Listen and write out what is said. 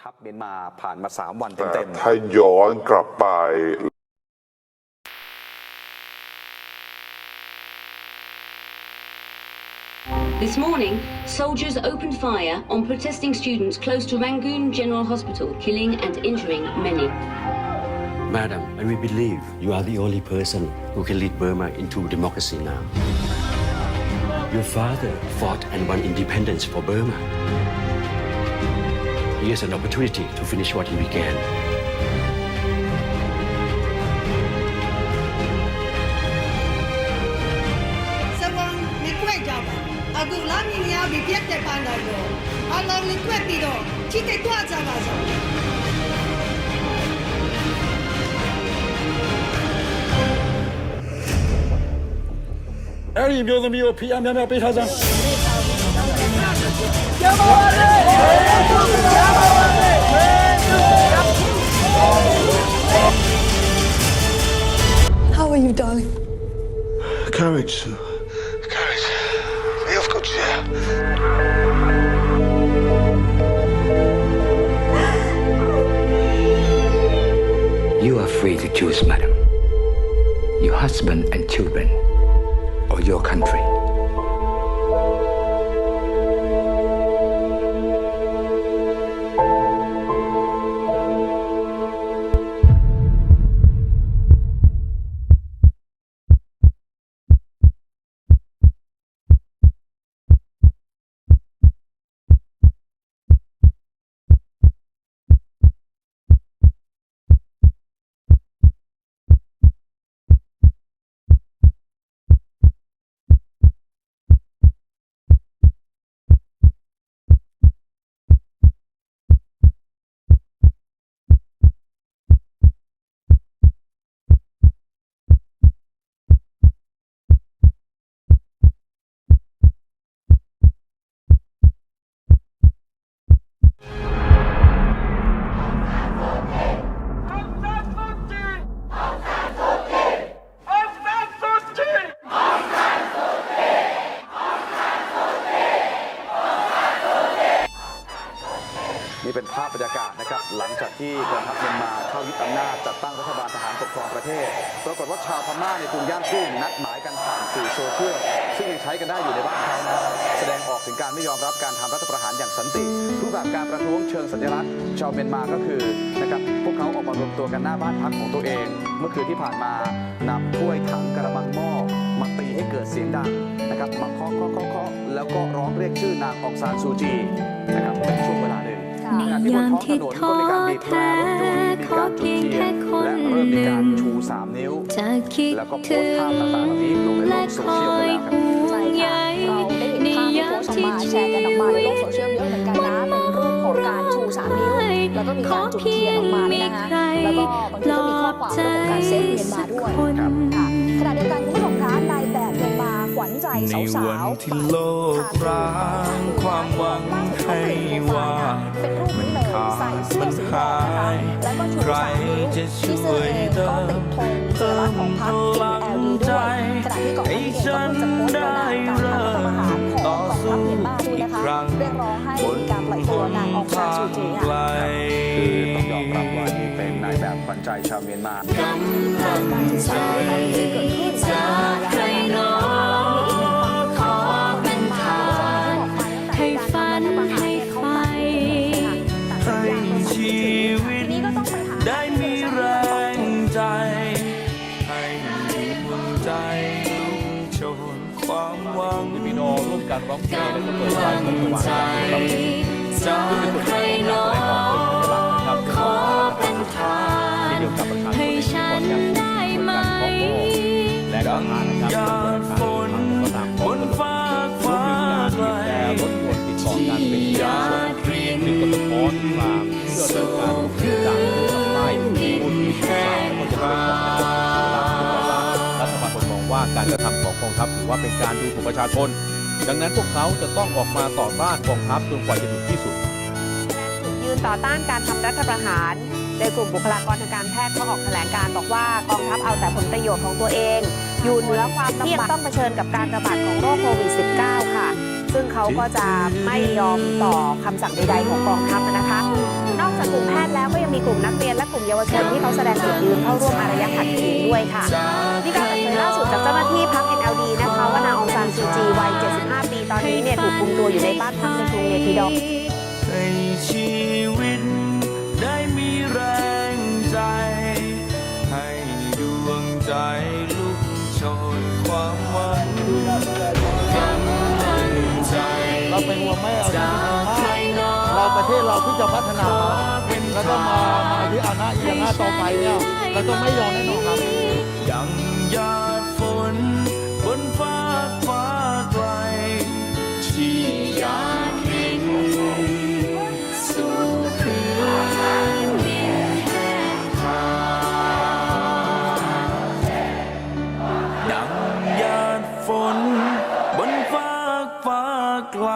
ทัพเมียนมาผ่านมา 3 วัน แต่ เต็ม ถ้าย้อนกลับไป This morning, soldiers opened fire on protesting students close to Rangoon General Hospital, killing and injuring many. Madam, and we believe you are the only person who can lead Burma into democracy now. Your father fought and won independence for Burma. he has an opportunity to finish what he began. Someone required job. A good loving now the pandago. Along the You are free to choose, madam. Your husband and children, or your country. ภาพบรรยากาศนะครับ หลังจากที่กองทัพเมียนมาเข้ายึดอำนาจจัดตั้งรัฐบาลทหารปกครองประเทศปรากฏว่าชาวพม่าในกรุงย่างกุ้งนัดหมายกันผ่านสื่อโซเชียลซึ่งยังใช้กันได้อยู่ในบ้านเขานะแสดงออกถึงการไม่ยอมรับการทำรัฐประหารอย่างสันติรูปแบบการประท้วงเชิงสัญลักษณ์ ชาวเมียนมาก็คือนะครับพวกเขาออกมารวมตัวกันหน้าบ้านพักของตัวเอง เมื่อคืนที่ผ่านมานำถ้วยถังกระมังหม้อมาตีให้เกิดเสียงดังนะครับมาเคาะเคาะเคาะแล้วก็ร้องเรียกชื่อนางองซานซูจีนะครับเป็นช่วงเวลาหนึ่ง ยามท้องถที่นนท้ก็อมีการบีบแตรแท้รถยนต์มีขอการจุดเพียงเทียแค่นคนและหเริ่มมีการนึ่งชู3นิ้วจะคิดแล้วก็โพถึสงต์ภาพต่างๆเหล่านี้ลงในโลและกโซคเชียลอไปยแล้วครับห่วงใช่ใยค่ะเราได้เห็นภาพที่โพสต์ออกมาแชร์กันออกมาในโลกโซเชียลเยอะเหมือนกันนะเป็นรูปของการชูสามนิ้วแล้วก็มีการจุดเทียนออกมาเนี่ยนะคะแล้วก็บางทีก็มีข้อความเรื่องของการเซฟเมียนมาด้วยค่ะขณะเดียวกันคุณผู้ชม ในสาววันที่โลกร้างความหวังให้ว่าเป็นรูปนี้เลยใส่เสื้อสีแดงนะคะแล้วก็ชูใครจะที่ช่วยเองก็ติดธงสัญลักของพรรคกิน LD ด้วยขณะที่ก่อนหน้นเองก็เพิ่งจะโพสต์ประนามการทำรัฐประหารของกองทัพเมียนมาด้วยนะคะเรียกร้องให้มีการปล่อยตัวนางองซาชูจีค่ะคือต้องยอมรับว่านี่เป็นนายแบบขวัญใจชาวเมียนมาการชูสามนิ้วที่เกิดขึ้นมาแล้วนะคะ ชีวิตทีนี้ก็ต้องไปหาได้มีแรงใจ ให้ดวงใจลุกโชนความหวังพี่น้องร่วมกันร้องเพลงและก็เปิดไฟกำลังใจจากใครหนอขอเป็นทานให้ฉันได้ไหมดังหยาดฝนบนฟ้าฟ้าไกลที่ ว่าการกระทำของกองทัพถือว่าเป็นการดูถูกประชาชน ดังนั้นพวกเขาจะต้องออกมาต่อต้านกองทัพจนกว่าจะถึงที่สุดยืนต่อต้านการทำรัฐประหาร โดยกลุ่มบุคลากรทางการแพทย์ก็ออกแถลงการบอกว่ากองทัพเอาแต่ผลประโยชน์ของตัวเอง อยู่เหนือความที่ต้องเผชิญกับการระบาดของโรคโควิด -19 ค่ะ ซึ่งเขาก็จะไม่ยอมต่อคำสั่งใดๆของกองทัพนะคะนอกจากกลุ่มแพทย์แล้วก็ยังมีกลุ่มนักเรียนและกลุ่มเยาวชนที่เขาแสดงจุดยืนเข้าร่วมอารยะขัดขืนด้วยค่ะมีการเปิดเผยล่าสุดจากเจ้าหน้าที่พัก NLD นะคะว่านางองซานซูจีวัย 75 ปีตอนนี้เนี่ยถูกคุมตัวอยู่ในบ้านพักในกรุงเนปิดอให้ชีวิตได้มีแรงใจ ให้ดวงใจลุกโชนความหวังความมั่นใจเราเป็นห่วงแม่เอาจริงๆมาก เราประเทศเราที่จะพัฒนาแล้วก็มามาที่อาณาอีกอาณาต่อไปเนี่ยเราต้องไม่ยอมแน่นอนครับยังหยาดฝนบนฟ้าฟ้าไกลที่อยากเห็นสู่พื้นดินแห้งผากดังหยาดฝนบนฟ้าฟ้าไกล